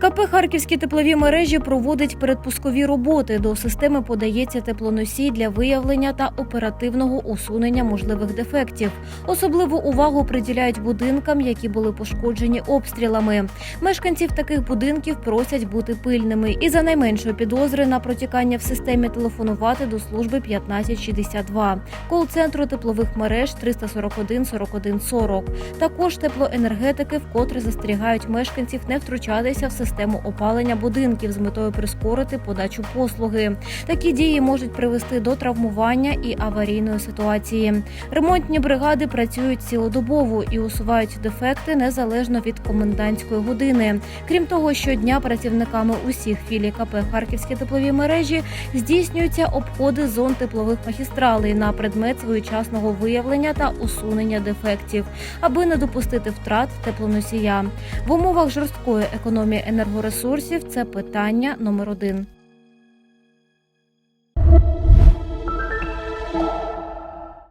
КП Харківські теплові мережі проводить передпускові роботи. До системи подається теплоносій для виявлення та оперативного усунення можливих дефектів. Особливу увагу приділяють будинкам, які були пошкоджені обстрілами. Мешканців таких будинків просять бути пильними і за найменшої підозри на протікання в системі телефонувати до служби 1562, кол-центру теплових мереж 341 41 40. Також теплоенергетики вкотре застерігають мешканців не втручатися в систему опалення будинків з метою прискорити подачу послуги. Такі дії можуть привести до травмування і аварійної ситуації. Ремонтні бригади працюють цілодобово і усувають дефекти незалежно від комендантської години. Крім того, щодня працівниками усіх філій КП Харківські теплові мережі здійснюються обходи зон теплових магістралей на предмет своєчасного виявлення та усунення дефектів, аби не допустити втрат теплоносія. В умовах жорсткої економії енергоресурсів це питання номер один.